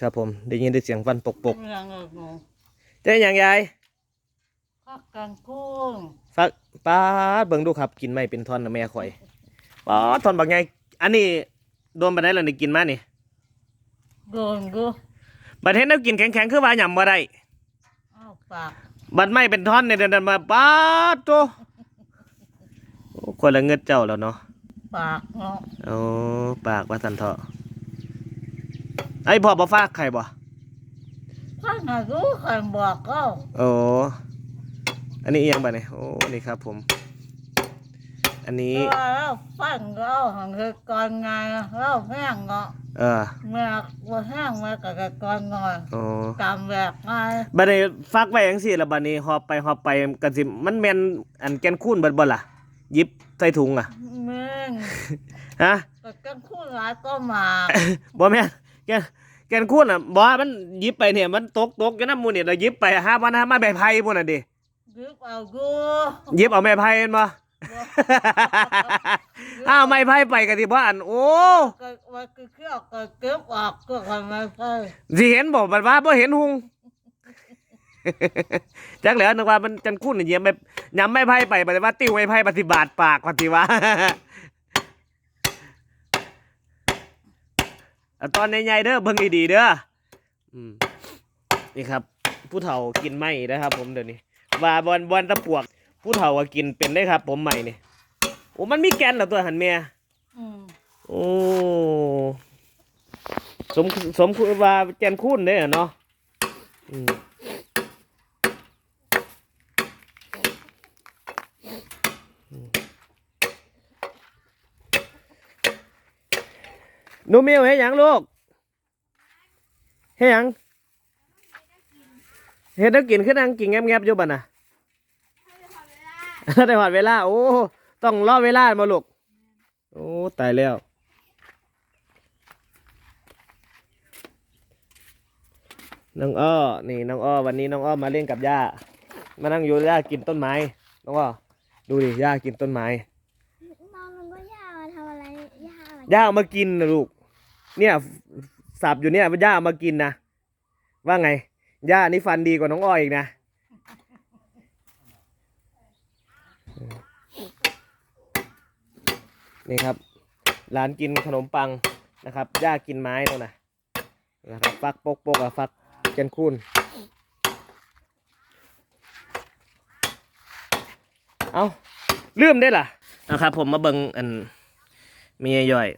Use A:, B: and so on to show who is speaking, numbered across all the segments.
A: ครับผมได้ยินได้เสียงฟันปกปก
B: เรื่องเออหนู
A: ๆเจ๊อย่างยาย
B: พักกันกุ้ง
A: ฟักป้าดเบิ่งดูครับกินไม่เป็นท่อนนะแม่ข่อยป้าดท่อนบักไงอันนี้โดนบันไดแล้วนี่กินมานี่
B: โดนกู
A: บัดเห็นแล้วกินแข็งๆคือว่าหยำบ่ได้
B: เอาปาก
A: บัดไม่เป็นท่อนเนี่ยเดินๆมาป้าดโตโอ้คนละเงิดเจ้าแล้วเนาะ
B: ปากเนาะ
A: โอ้ปากว่าสันเถาะ ไอ้พ่อบ่ฟากไข่บ่
B: พักกันกูขันบอกก็
A: โอ้อันนี้อีหยังบ่เนี่ยโอ้นี่ครับผม อันนี้
B: ตัวเราฟังเราหังคือก่อนไงเราแห้งเนาะ
A: เออ
B: เมื่อว่าแห้งมากับก่อนงอน
A: โอ้
B: จำแบกไง
A: บัดนี้ฟักไว้จังซี่แล้วบัดนี้หอบไปหอบไปกันสิมันแม่นอันแกนคูนเบิดบ่ล่ะหยิบใส่ถุงอะ
B: มึง
A: ฮะ
B: ก็กันคู่ร้ายก็มา
A: บ่แม่น แกนแกนคูนอะบ่มันหยิบไปเนี่ยมันตกตกอยู่นำหมู่นี่แล้วหยิบไปหามันหามาใบไผ่พุ่นน่ะดิ
B: ยึบเอากู
A: หยิบเอาไม้ไผ่แม่นบ่อ้าวไม้ไผ่ไปก็สิบ่อันโอ้
B: ก็ว่าคือเกี่ยวก็เก็บออกก็ทำไมใช่
A: สิเห็นบ่บัดว่าบ่เห็นหุงจักแล้วนึกว่ามันจันคูนนี่เหยียบไม้ยำไม้ไผ่ไปบัดว่าติ้วไม้ไผ่ปฏิบาทปากปฏิว่า เอา ตอนใหญ่ๆเด้อเบิ่งดีๆเด้ออืมนี่ครับ ผู้เฒ่ากินไหมนะครับ ผมเดี๋ยวนี้ว่าบอลบอลตะปวก ผู้เฒ่าก็กินเป็นได้ครับ ผมใหม่นี่โอ้มันมีแกนเหรอตัวหันเมีย
B: อืม
A: โอ้สมสมคือว่าแกนคุ้นเด้อเนาะอืม หนูมิวเฮ็ดหยังลูกเฮ็ดหยังเฮ็ดแล้วกินขึ้นนั่งกินแงบๆอยู่บัดน่ะได้หอดเวลา โอ้ ต้องรอเวลามาลูก โอ้ ตายแล้ว น้องอ้อ นี่น้องอ้อ วันนี้น้องอ้อมาเล่นกับย่า มานั่งอยู่ย่ากินต้นไม้ น้องอ้อ ดูดิย่ากินต้นไม้
C: น้องมันก็ย่ามาทำอะไรย่ามา
A: ย่าเอามากินนะลูก เนี่ยสับอยู่เนี่ยย่าเอามากินนะว่าไงย่านี่ฟันดีกว่าน้องอ้อยอีกนะนี่ครับร้านกินขนมปังนะครับย่ากินไม้แล้วนะนะครับฟักปกปกอะฟักเจนคูนเอาลืมได้ล่ะนะครับ ผมมาเบิงอันเมียย่อย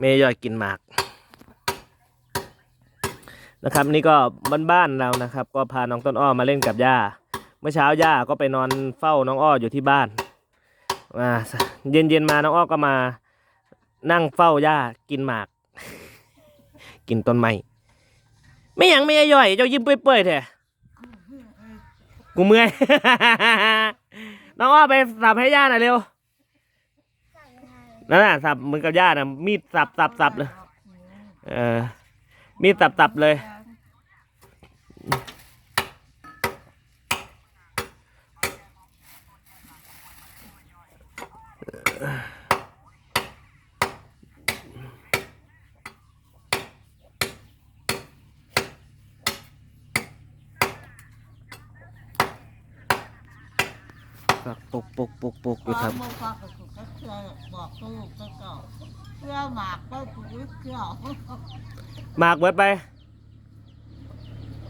A: เมียย่อยกินหมากนะครับ นี่ก็บ้านๆเรานะครับ ก็พาน้องต้นอ้อมาเล่นกับย่า เมื่อเช้าย่าก็ไปนอนเฝ้าน้องอ้ออยู่ที่บ้านอ่าเย็นๆมาน้องอ้อก็มา นั่งเฝ้าย่ากินหมาก กินต้นไม้ไม่ยังไม่ย่อยเจ้ายิ้มเปื่อยๆแท้กูเมื่อย น้องอ้อไปสับให้ย่าหน่อยเร็ว นั่นน่ะสับเหมือนกับย่าน่ะมีดสับสับสับเลย เออมีดสับสับเลย ฝักปกปกปกปกอยู่ครับ
B: บอกว่าก็คือก็เชื่อบอกลูกก็เก่าเชื่อหมากก็คือเชื่อ
A: หมากเบิดไป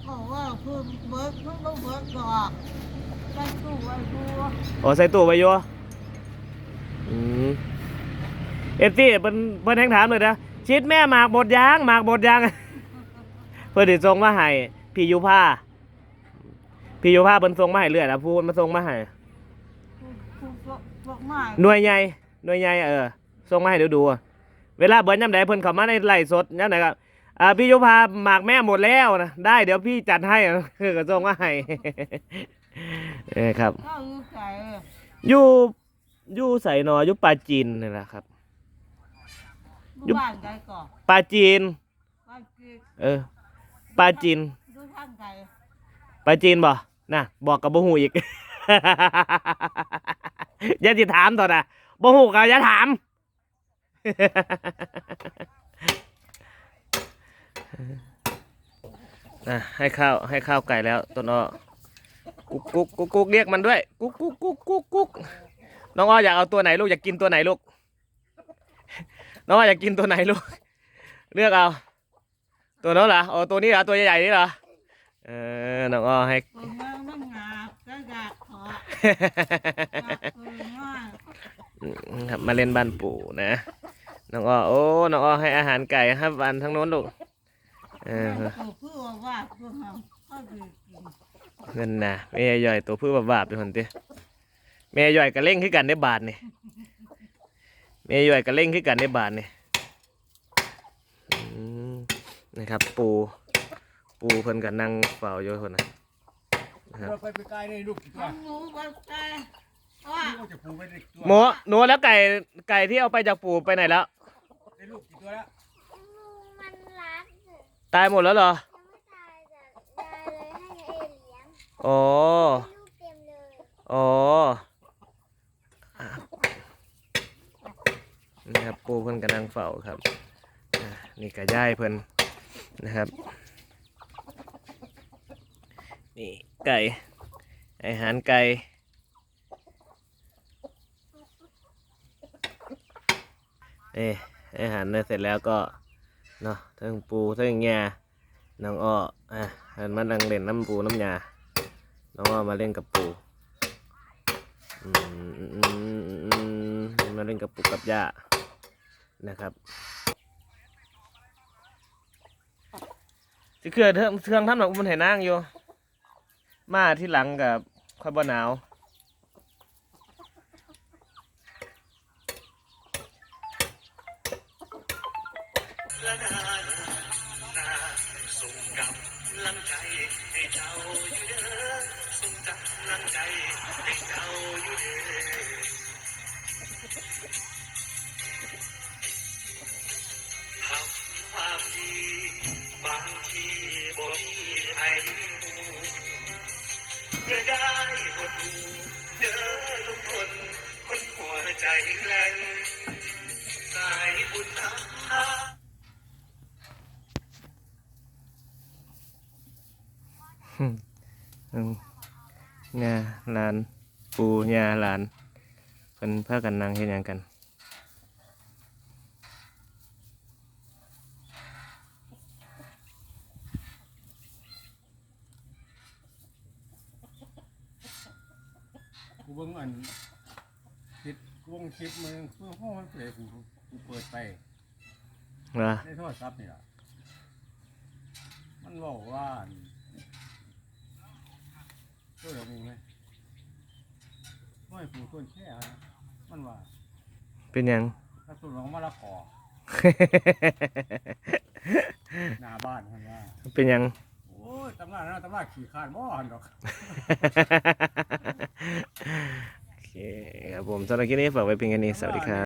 B: บอกว่าคือเบิร์ดมันต้องเบิร์ดก่อนไปตู้ไว้ดู
A: โอ้ใส่ตู้ไว้อยู่อืมเอฟซีเพิ่นเพิ่นแทงถามเลยนะชิดแม่หมากหมดยางหมากหมดยาง เพิ่นสิส่งมาให้พี่ยุพาพี่ยุพาเพิ่นส่งมาให้เรื่อยนะพูดมาส่งมาให้
B: คือ พวกไม้
A: หน่วยใหญ่หน่วยใหญ่เออส่งมาให้ดูดูเวลาเบิร์นยามใดเพิ่นเข้ามาในไลฟ์สดยามใดก็อ่าพี่ยุพาหมากแม่หมดแล้วนะได้เดี๋ยวพี่จัดให้คือก็ส่งมาให้เออครับ
B: ข้าวอยู่ใส่
A: อยู่อยู่ใส่นออยู่ปลาจีนนี่แหละครับยุบ
B: บ้านใดก่อน
A: ปลาจีน
B: บ้านกี
A: เออปลาจีน
B: ดูทางใด
A: ปลาจีนบ่น่ะ บอกกับบ่หูอีก อย่าสิถามต่อนะบ่หูก็อย่าถาม อะให้ข้าวให้ข้าวไก่แล้วต้นอ้อกุ๊กกุ๊กกุ๊กกุ๊กเรียกมันด้วย กุ๊กกุ๊กกุ๊กกุ๊กกุ๊กน้องอ้ออยากเอาตัวไหนลูกอยากกินตัวไหนลูก น้องอ้ออยากกินตัวไหนลูก เลือกเอา ตัวนั้นเหรอโอ้ตัวนี้เหรอตัวใหญ่ๆนี่เหรอ เออ น้องอ้อให้
B: ม ค
A: รับมาเล่นบ้านปู่นะน้องอ้อโอ้น้องอ้อให้อาหารไก่ครับวันทั้งโน้นลูกเออ
B: เงิ
A: นนะแม่ย่อยตัวพื่อบาบๆเป็นคนเตี้ยแม่ย่อยก็เล่งขึ้นกันได้บาทนี่แม่ย่อยก็เล่งขึ้นกันได้บาทนี่นะครับ ปูปูเพิ่นก็นั่งเฝ้าอยู่คนนะ
D: เราไปไปไกลนี่ลูกกี่ตัว
B: มันรู้ว่าใจว่า
D: ลูกจะผูกไว้ได้กี่ตัว
A: หมหนูแล้วไก่ไก่ที่เอาไปจากปูไปไหนแล้ว
D: ได้ลูกกี่ตัวแล้ว
C: ลุงมันรักเถอะ
A: ตายหมดแล้วเหรอ
C: ยังไม่ตายแต่ยายเลยให้เอเลี้ยง
A: อ๋อ
C: ลูกเต็มเลย
A: อ๋ออะนะครับปูเพิ่นกำลังเฝ้าครับอะนี่กระย่ายเพิ่นนะครับ นี่ไก่อาหารไก่เอ้อาหารเนี่ยเสร็จแล้วก็เนาะทั้งปูทั้งยาน้องอ้ออะหันมานั่งเล่นน้ำปูน้ำยาน้องอ้อมาเล่นกับปูมาเล่นกับปุกกับยานะครับสิเครือเทืองทืองทำหนักมันเห็นนางอยู่ มาที่หลังกับข้ายบหนาว
E: ควา วใจแกร่งสายบุญนา
A: อืมงาหลานปูยาหลานเพิ่นพากันนั่งเฮ็ดหยังกัน
D: กูเบิ่งอัน คิดกูเบิ่งคลิปมึงเพื่อห้องมันเปิดกูกูเปิดไป
A: ว่า
D: ในโทรศัพท์นี่ล่ะมันบอกว่าตัวเดียวมึงไหมไม่ผูกต้นแค่นะมันว่า
A: เป็นหยัง
D: ถ้าต้นของมะละกอหน้าบ้านมันว่า
A: เป็นหยัง
D: โอ้ยตำรวจนะตำรวจขี่ขานบ่อนดอก
A: โอเค ครับผมสำหรับคลิปนี้ฝากไว้เพียงแค่นี้สวัสดีครับ